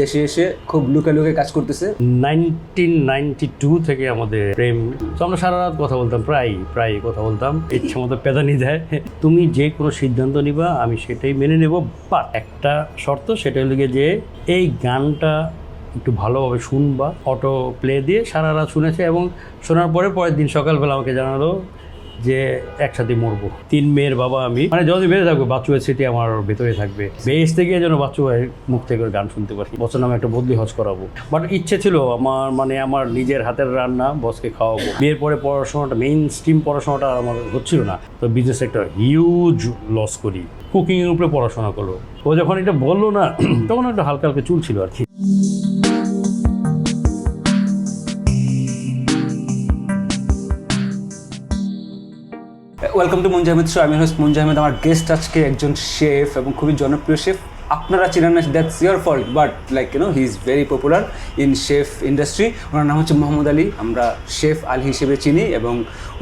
দেশে এসে খুব লুকে লুকে কাজ করতেছে। নাইনটিন নাইনটি টু থেকে আমাদের প্রেম, তো আমরা সারা রাত কথা বলতাম, প্রায় প্রায় কথা বলতাম। ইচ্ছে মতো পেদানি দেয়। তুমি যে কোনো সিদ্ধান্ত নিবা, আমি সেটাই মেনে নেব। বাট একটা শর্ত, সেটা হলো যে এই গানটা একটু ভালোভাবে শুনবা, অটো প্লে দিয়ে সারা রাত শুনেছে এবং শোনার পরে পরের দিন সকালবেলা আমাকে জানালো যে একসাথে মরবো। তিন মেয়ের বাবা আমি। মানে যদি বেঁচে থাকব বাচ্চুয়ের স্মৃতি আমার ভেতরে থাকবে। বেশ থেকে যেন বাচ্চু ভাইয়ের মুখ থেকে গান শুনতে পারি। বছর নামে একটা বদলি হজ করাবো। বাট ইচ্ছে ছিল আমার মানে আমার নিজের হাতের রান্না বসকে খাওয়াবো। বিয়ের পরে পড়াশোনাটা মেইন স্ট্রিম পড়াশোনাটা আমার হচ্ছিল না। তো বিজনেস একটা হিউজ লস করি। কুকিংয়ের উপরে পড়াশোনা করল। ও যখন এটা বলল না, তখন একটা হালকা হালকা চুল ছিল আর কি। Welcome to Munj Ahmed show আমি হোস্ট মুঞ্জাহমেদ আমার গেস্ট আজকে একজন শেফ এবং খুবই জনপ্রিয় শেফ আপনারা চিনেন না that's your fault but like you know he is very popular in chef industry ওনার নাম হচ্ছে মোহাম্মদ আলী, আমরা শেফ আলী হিসেবে চিনি, এবং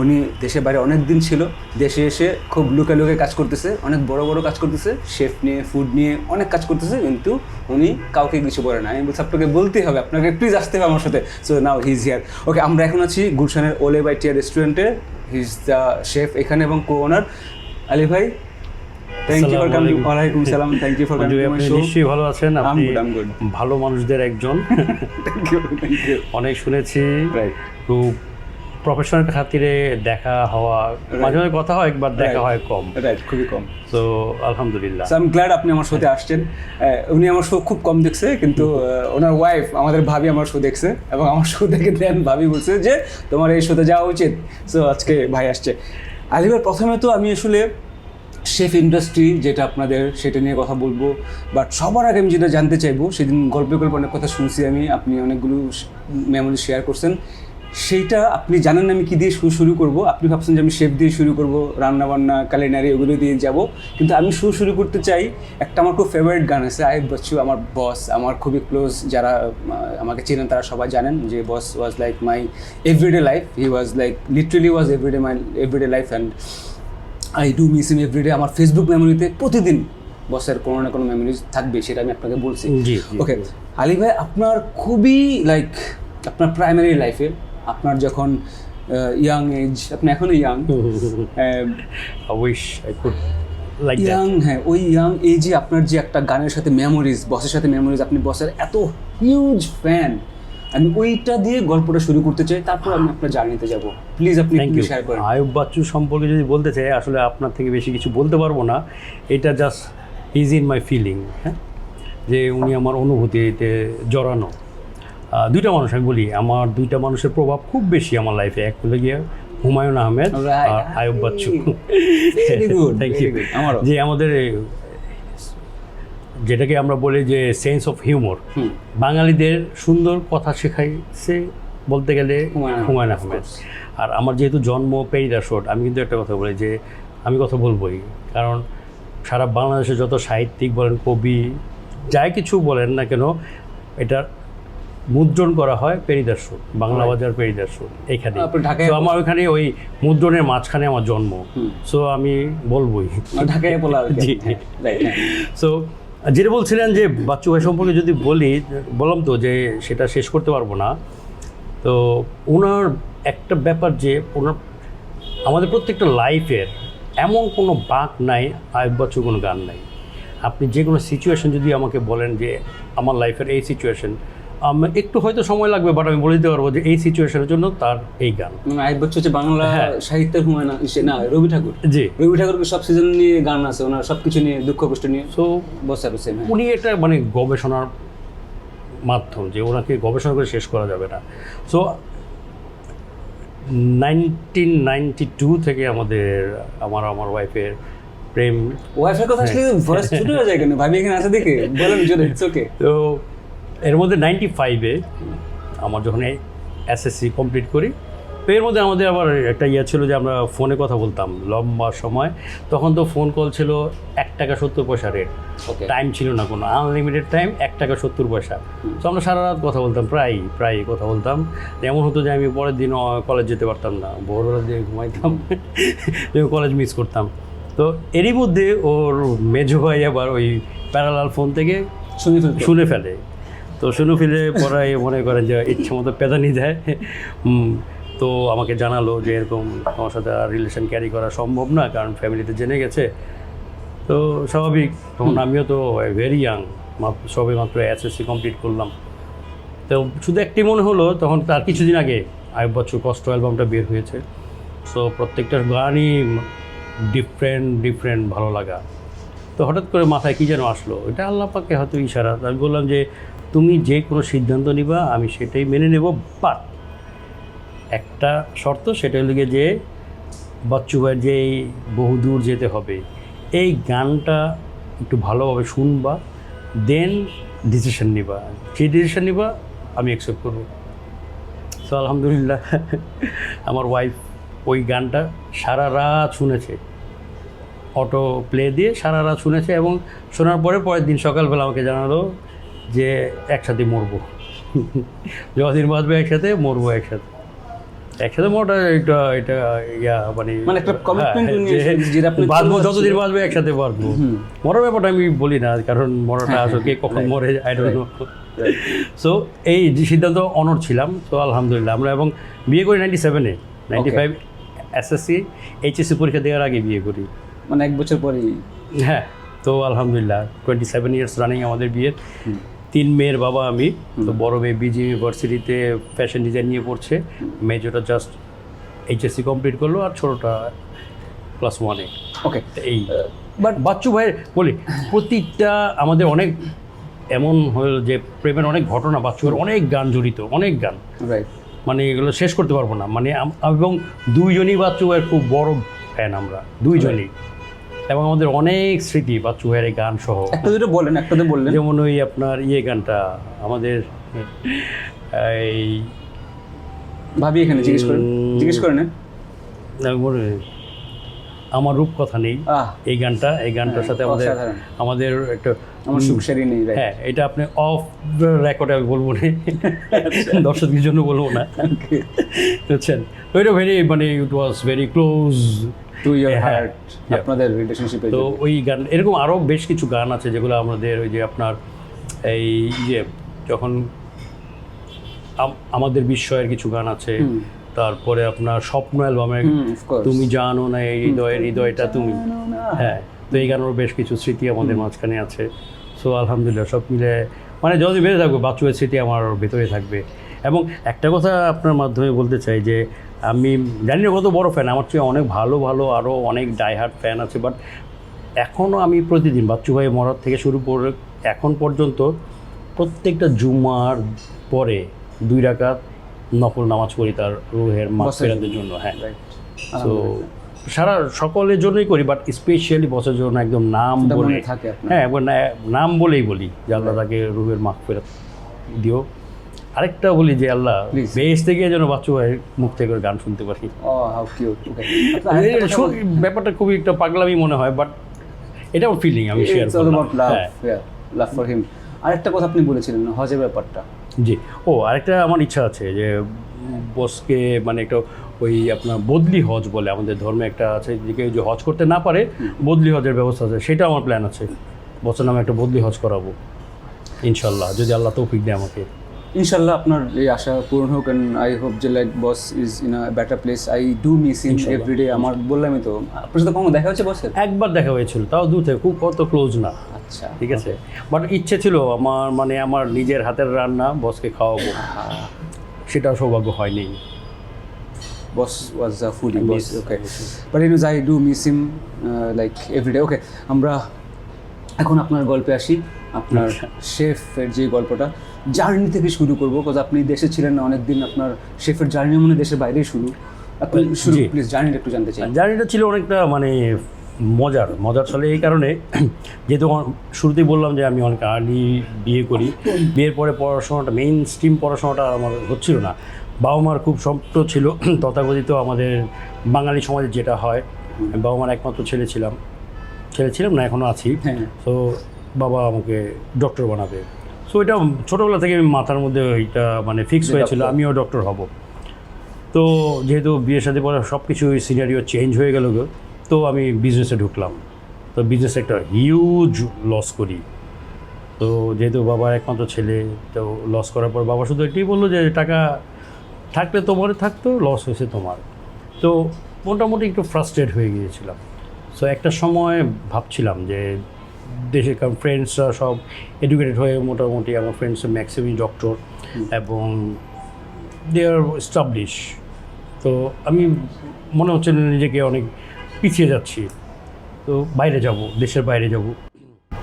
উনি দেশের বাইরে অনেক দিন ছিল, দেশে এসে খুব লুকে লুকে কাজ করতেছে, অনেক বড় বড় কাজ করতেছে শেফ নিয়ে ফুড নিয়ে অনেক কাজ করতেছে, কিন্তু উনি কাউকে কিছু বলে না। আমি আপনাকে বলতেই হবে, আপনাকে প্লিজ আসতে হবে আমার সাথে। So now he is here okay আমরা এখন আছি গুলশানের ওলে বাই টিয়ার রেস্টুরেন্টে হি ইজ দ্য শেফ এখানে এবং কো ওনার আলী ভাই থ্যাংক ইউ ফর কামিং ওয়ালাইকুম সালাম থ্যাংক ইউ ফর কামিং আপনি নিশ্চয়ই ভালো আছেন? আপনি. ভালো মানুষদের একজন। অনেক শুনেছি। রাইট খুব প্রফেশনাল খাতিরে দেখা হওয়া মাঝে মাঝে কথা হয় একবার দেখা হয় কম। রাইট খুবই কম। তো আলহামদুলিল্লাহ। আই এম গ্ল্যাড আপনি আমার শোতে আসছেন। উনি আমার শো খুব কম দেখছে কিন্তু ওনার ওয়াইফ আমাদের ভাবি আমার শো দেখছে এবং আমার শো দেখে দেন ভাবি বলছে যে তোমার এই শোতে যাওয়া উচিত। সো আজকে ভাই আসছে। আলিবার প্রথমে তো আমি আসলে শেফ ইন্ডাস্ট্রি যেটা আপনাদের সেটা নিয়ে কথা বলব। বাট সবার আগে আমি যেটা জানতে চাইব, সেদিন গল্পে গল্প অনেক কথা শুনছি আমি, আপনি অনেকগুলো মেমোরি শেয়ার করছেন। সেইটা আপনি জানেন আমি কী দিয়ে শুরু শুরু করব? আপনি ভাবছেন যে আমি শেফ দিয়ে শুরু করব রান্না বান্না কালিনারি ওগুলো দিয়ে যাব। কিন্তু আমি শুরু শুরু করতে চাই, একটা আমার খুব ফেভারিট গান আছে আই বচ্চু আমার বস আমার খুবই ক্লোজ যারা আমাকে চেনেন তারা সবাই জানেন যে boss was like my everyday life he was like literally was everyday my everyday life and I do miss him everyday আমার ফেসবুক মেমোরিতে প্রতিদিন বসের কোনো না কোনো মেমোরিজ থাকবে সেটা আমি আপনাকে বলছি। ওকে আলী ভাই আপনার খুবই লাইক আপনার প্রাইমারি লাইফে আপনার যখন ইয়াং এজ আপনি এখনও young I wish I could like that young হ্যাঁ ওই ইয়াং এজে আপনার যে একটা গানের সাথে মেমোরিজ বসের সাথে মেমোরিজ আপনি বসের এত হিউজ ফ্যান আমি ওইটা দিয়ে গল্পটা শুরু করতে চাই তারপর আমি আপনার জার্নিতে যাব। প্লিজ আপনি একটু শেয়ার করেন। আয়ুব বাচ্চু সম্পর্কে যদি বলতে চাই আসলে আপনার থেকে বেশি কিছু বলতে পারব না। এটা just is in my feeling হ্যাঁ? যে উনি আমার অনুভূতিতে জড়ানো। দুইটা মানুষ আমি বলি আমার দুইটা মানুষের প্রভাব খুব বেশি আমার লাইফে এক হলে গিয়ে হুমায়ুন আহমেদ. আর আয়ুব বাচ্চু। Thank you. যে আমাদের যেটাকে আমরা বলি যে সেন্স অফ হিউমর বাঙালিদের সুন্দর কথা শেখাইছে বলতে গেলে হুমায়ুন আহমেদ. আর আমার যেহেতু জন্ম পেরিদাসট আমি কিন্তু একটা কথা বলি যে আমি কথা বলবোই কারণ সারা বাংলাদেশে যত সাহিত্যিক বলেন কবি যাই কিছু বলেন না কেন এটা মুদ্রণ করা হয় পেরিদাসট বাংলা. বাজার পেরিদাসট এখানে ঢাকায় তো আমার ওইখানে ওই মুদ্রণের মাঝখানে আমার জন্ম সো আমি বলবোই ঢাকায় বলা জি। right, হ্যাঁ। সো যেটা বলছিলেন যে বাচ্চু ভাই সম্পর্কে যদি বলি, বললাম তো যে সেটা শেষ করতে পারব না। তো ওনার একটা ব্যাপার যে ওনার, আমাদের প্রত্যেকটা লাইফের এমন কোনো বাঁক নাই, আয়ব বাচ্চুর কোনো গান নাই। আপনি যে কোনো সিচুয়েশন যদি আমাকে বলেন যে আমার লাইফের এই সিচুয়েশন একটু হয়তো সময় লাগবে বাট আমি বলে দিতে পারব যে এই সিচুয়েশনের জন্য তার এই গান। মানে বচ্চন হচ্ছে বাংলা হ্যাঁ। সাহিত্যের হুমায়ুন না রবি ঠাকুর। জি। রবি ঠাকুরের সব সিজন নিয়ে গান আছে ওনার সব কিছু নিয়ে দুঃখ কষ্ট নিয়ে সো বসে আছে সেম উনি এটা মানে গবেষণার মাধ্যম যে ওনাকে গবেষণা করে শেষ করা যাবে না। সো নাইনটিন নাইনটি টু থেকে আমাদের আমার আমার ওয়াইফের প্রেম ওয়াইফের কথা আসলে ভয়েস ছোট হয়ে যায় কেন? ভাবি এখানে আছে দেখে বলেন জোরে ইটস ওকে তো এর মধ্যে নাইনটি ফাইভে আমার যখন এসএসসি কমপ্লিট করি তো এর মধ্যে আমাদের আবার একটা ইয়ে ছিল যে আমরা ফোনে কথা বলতাম লম্বা সময়। তখন তো ফোন কল ছিল এক টাকা সত্তর পয়সা রেট টাইম ছিল না কোনো আনলিমিটেড টাইম এক টাকা সত্তর পয়সা। তো আমরা সারা রাত কথা বলতাম প্রায় প্রায় কথা বলতাম। এমন হতো যে আমি পরের দিন কলেজ যেতে পারতাম না। ভোরবেলা দিয়ে ঘুমাইতাম কলেজ মিস করতাম। তো এরই মধ্যে ওর মেজো ভাই আবার ওই প্যারালাল ফোন থেকে শুনে শুনে ফেলে। তো শুনু ফিরে পড়াই মনে করেন যে ইচ্ছে মতো পেদানি দেয়। তো আমাকে জানালো যে এরকম আমার সাথে আর রিলেশন ক্যারি করা সম্ভব না কারণ ফ্যামিলিতে জেনে গেছে। তো স্বাভাবিক তখন আমিও তো ভেরি ইয়াং সবে মাত্র এসএসসি কমপ্লিট করলাম। তো শুধু একটি মনে হলো তখন তার কিছুদিন আগে আয়ুব বছর কষ্ট অ্যালবামটা বের হয়েছে। সো প্রত্যেকটা গানই ডিফারেন্ট ডিফারেন্ট ভালো লাগা। তো হঠাৎ করে মাথায় কী যেন আসলো এটা আল্লাহ পাকে হয়তো ইশারা। আমি বললাম যে তুমি যে কোনো সিদ্ধান্ত নিবা, আমি সেটাই মেনে নেব। বাট একটা শর্ত, সেটা হলো গিয়ে যে বাচ্চু যে এই বহুদূর যেতে হবে, এই গানটা একটু ভালোভাবে শুনবা দেন ডিসিশন নিবা। যে ডিসিশন নিবা, আমি অ্যাকসেপ্ট করব। তো আলহামদুলিল্লাহ, আমার ওয়াইফ ওই গানটা সারা রাত শুনেছে। অটো প্লে দিয়ে সারা রাত শুনেছে এবং শোনার পরে পরের দিন সকালবেলা আমাকে জানালো যে একসাথে মরবো। যতদিন বাঁচবে একসাথে মরবো একসাথে। একসাথে মরটা এটা এটা ইয়া মানে মানে একটা commitment হ্যাঁ, নিয়ে যে যেটা আপনি বাঁচবো যতদিন বাঁচবে একসাথে বাঁচবো। মরার ব্যাপারটা আমি বলি না কারণ মরাটা হ্যাঁ, আসলে কে কখন. মরে আই ডোন্ট নো সো এই যে সিদ্ধান্ত অনর ছিলাম তো আলহামদুলিল্লাহ আমরা এবং বিয়ে করি নাইনটি সেভেনে নাইনটি ফাইভ এসএসসি এইচএসসি পরীক্ষা দেওয়ার আগে বিয়ে করি। মানে এক বছর পরেই। হ্যাঁ তো আলহামদুলিল্লাহ টোয়েন্টি সেভেন ইয়ার্স রানিং আমাদের বিয়ের। তিন মেয়ের বাবা আমি তো বড় মেয়ে বিজি ইউনিভার্সিটিতে ফ্যাশন ডিজাইন নিয়ে পড়ছে। মেজরটা জাস্ট এইচএসসি কমপ্লিট করল আর ছোটোটা ক্লাস ওয়ানে ওকে এই। বাট বাচ্চু ভাইয়ের বলি প্রতিটা আমাদের অনেক এমন হলো যে প্রেমের অনেক ঘটনা বাচ্চুর অনেক গান জড়িত অনেক গান। রাইট মানে এগুলো শেষ করতে পারব না। মানে এবং দুইজনই বাচ্চু ভাইয়ের খুব বড় ফ্যান আমরা। দুইজনই। এবং আমাদের অনেক স্মৃতি বাচ্চু ভাইয়ের গান সহ একটা দুটো বলেন একটা দুটো বললেন। যেমন ওই আপনার ইয়ে গানটা আমাদের এই ভাবি এখানে জিজ্ঞেস করেন জিজ্ঞেস করে নেন আমি মনে- আমার রূপ কথা নেই এই গানটা এই গানটার সাথে আমাদের আমাদের একটা আমার সুখ সারি নেই হ্যাঁ এটা আপনি অফ রেকর্ডে আমি বলব না। দর্শকদের জন্য বলব না। বুঝছেন? ওইটা ভেরি মানে it was very close to your heart আপনাদের রিলেশনশিপে তো ওই গান এরকম আরও বেশ কিছু গান আছে যেগুলো আমাদের ওই যে আপনার এই যে যখন আমাদের বিস্ময়ের কিছু গান আছে তারপরে আপনার স্বপ্ন অ্যালবামে তুমি জানো না এই হৃদয়ের হৃদয়টা তুমি হ্যাঁ তো এই গানেরও বেশ কিছু স্মৃতি আমাদের মাঝখানে আছে। সো আলহামদুলিল্লাহ সব মিলে মানে যদি বেঁচে থাকবে বাচ্চুয়ের স্মৃতি আমার ভেতরে থাকবে। এবং একটা কথা আপনার মাধ্যমে বলতে চাই যে আমি জানি না কত বড় ফ্যান আমার চেয়ে অনেক ভালো ভালো আরও অনেক ডাইহার্ট ফ্যান আছে বাট এখনও আমি প্রতিদিন বাচ্চু ভাই মরার থেকে শুরু করে এখন পর্যন্ত প্রত্যেকটা জুমার পরে দুই রাকাত নকল নামাজ পড়ি তার রুহের মাফেরাতের জন্য হ্যাঁ। তো সারা সকলের জন্যই করি বাট স্পেশালি বসের জন্য একদম নাম বলে থাকে হ্যাঁ নাম বলেই বলি যে আল্লাহ তাকে রুহের মাফ ফেরত দিও। আরেকটা বলি যে আল্লাহ বেশ থেকে যেন বাচ্চু ভাই মুখ থেকে গান শুনতে পারি। ও হাউ ওকে ব্যাপারটা খুবই একটা পাগলামি মনে হয় বাট এটা আমার ফিলিং আমি শেয়ার হ্যাঁ। লাভ ফর হিম আরেকটা কথা আপনি বলেছিলেন হজের ব্যাপারটা। জি। ও আরেকটা আমার ইচ্ছা আছে যে বসকে মানে একটা ওই আপনার বদলি হজ বলে আমাদের ধর্মে একটা আছে যে কেউ যে হজ করতে না পারে বদলি হজের ব্যবস্থা আছে সেটা আমার প্ল্যান আছে। বছর নামে একটা বদলি হজ করাবো ইনশাল্লাহ যদি আল্লাহ তৌফিক দেয় আমাকে। ইনশাল্লাহ আপনার এই আশা পূরণ হোক অ্যান্ড আই হোপ যে like boss is in a better place I do miss him everyday আমার বললামই তো আপনার সাথে কখনো দেখা হচ্ছে বসের একবার দেখা হয়েছিল তাও দূর থেকে খুব কত ক্লোজ না। আচ্ছা। ঠিক আছে? বাট ইচ্ছে ছিল আমার মানে আমার নিজের হাতের রান্না বসকে খাওয়াবো। সেটাও সৌভাগ্য হয়নি। Boss was a foodie boss okay but use I do miss him like everyday okay আমরা এখন আপনার গল্পে আসি। আপনার শেফের যে গল্পটা জার্নি থেকে শুরু করব বিকজ আপনি দেশে ছিলেন না অনেকদিন আপনার শেফের জার্নি মনে দেশের বাইরেই শুরু। আপনি শুরু প্লিজ জার্নিটা একটু জানতে চাই। জার্নিটা ছিল অনেকটা মানে মজার মজার ছলে এই কারণে যেহেতু শুরুতেই বললাম যে আমি অনেক আর্লি বিয়ে করি বিয়ের পরে পড়াশোনাটা মেইন স্ট্রিম পড়াশোনাটা আমার হচ্ছিল না। বাবা মার খুব স্বপ্ন ছিল তথাকথিত আমাদের বাঙালি সমাজে যেটা হয় বাবা মার একমাত্র ছেলে ছিলাম ছেলে ছিলাম না এখনও আছি। হ্যাঁ। তো বাবা আমাকে ডক্টর বানাবে। সো এটা ছোটোবেলা থেকে আমি মাথার মধ্যে ওইটা মানে ফিক্স হয়েছিল আমিও ডক্টর হব। তো যেহেতু বিয়ের সাথে পরে সব কিছু সিনারিও চেঞ্জ হয়ে গেল তো আমি বিজনেসে ঢুকলাম। তো বিজনেসে একটা হিউজ লস করি। তো যেহেতু বাবার একমাত্র ছেলে তো লস করার পর বাবা শুধু এটাই বলল যে টাকা থাকলে তোমার থাকতো লস হয়েছে তোমার। তো মোটামুটি একটু ফ্রাস্ট্রেট হয়ে গিয়েছিলাম। সো একটা সময় ভাবছিলাম যে দেশে কারণ ফ্রেন্ডসরা সব এডুকেটেড হয়ে মোটামুটি আমার ফ্রেন্ডস ম্যাক্সিমাম ডক্টর এবং দে আর স্টাবলিশ তো আমি মনে হচ্ছে না নিজেকে অনেক পিছিয়ে যাচ্ছি। তো বাইরে যাব দেশের বাইরে যাব।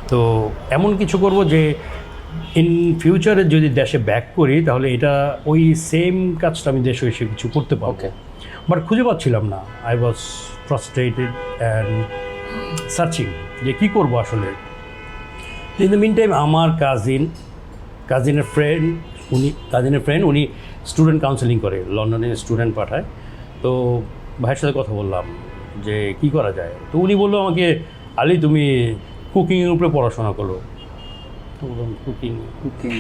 তো এমন কিছু করব যে ইন ফিউচারে যদি দেশে ব্যাক করি তাহলে এটা ওই সেম কাজটা আমি দেশে এসে কিছু করতে পারব। বাট খুঁজে পাচ্ছিলাম না। I was frustrated and searching যে কী করব আসলে। ইন দ্য মিন টাইম আমার কাজিন কাজিনের ফ্রেন্ড উনি কাজিনের ফ্রেন্ড উনি স্টুডেন্ট কাউন্সেলিং করে লন্ডনে স্টুডেন্ট পাঠায়। তো ভাইয়ের সাথে কথা বললাম যে কি করা যায়? তো উনি বলল আমাকে আলি তুমি কুকিংয়ের উপরে পড়াশোনা করো। বললাম কুকিং কুকিং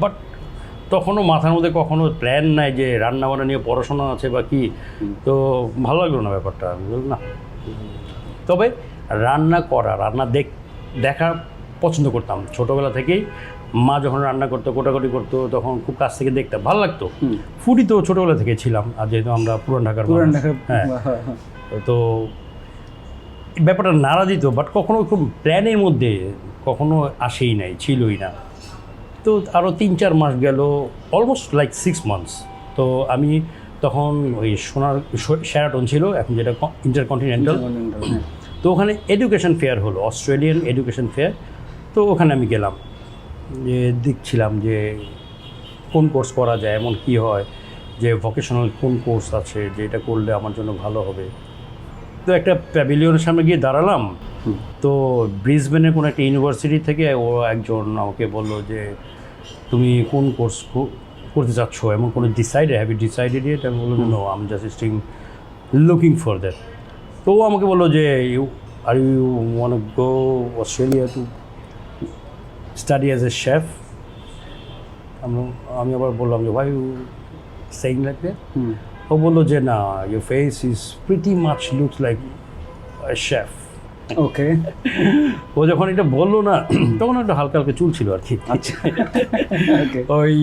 বাট তখনও মাথার মধ্যে কখনো প্ল্যান নাই যে রান্না বান্না নিয়ে পড়াশোনা আছে বা কি। তো ভালো লাগল না ব্যাপারটা। না। তবে রান্না করা রান্না দেখ দেখা পছন্দ করতাম ছোটোবেলা থেকেই মা যখন রান্না করতো কোটাকুটি করতো তখন খুব কাছ থেকে দেখতাম ভালো লাগতো ফুডি তো ছোটোবেলা থেকে ছিলাম আর যেহেতু আমরা পুরান ঢাকার পুরান মানুষ। ঢাকা হ্যাঁ হ্যাঁ, হ্যাঁ। তো ব্যাপারটা নাড়া দিত বাট কখনো খুব প্ল্যানের মধ্যে কখনো আসেই নাই ছিলই না তো আরও তিন চার মাস গেল অলমোস্ট লাইক সিক্স মান্থস তো আমি তখন ওই সোনার শ্যারাটন ছিল এখন যেটা ইন্টারকন্টিনেন্টাল হ্যাঁ। তো ওখানে এডুকেশন ফেয়ার হলো অস্ট্রেলিয়ান এডুকেশন ফেয়ার তো ওখানে আমি গেলাম যে দেখছিলাম যে কোন কোর্স করা যায় এমন কি হয় যে ভোকেশনাল কোন কোর্স আছে যে এটা করলে আমার জন্য ভালো হবে। তো একটা প্যাভিলিয়নের সামনে গিয়ে দাঁড়ালাম। তো ব্রিসবেনের কোনো একটা ইউনিভার্সিটি থেকে ও একজন আমাকে বলল যে তুমি কোন কোর্স করতে চাচ্ছ এমন কোনো decided have you decided it আমি বললাম no um just sting looking for that তো ও আমাকে বলল যে you are you want go Australia to study as a chef আমি আবার বললাম যে ভাই ইউ সেইং লাইক। ও বলল যে না your face is pretty much looks like chef okay ও যখন এটা বলল না তখন একটা হালকা হালকা চুল ছিল আর কি। আচ্ছা। ওকে ওই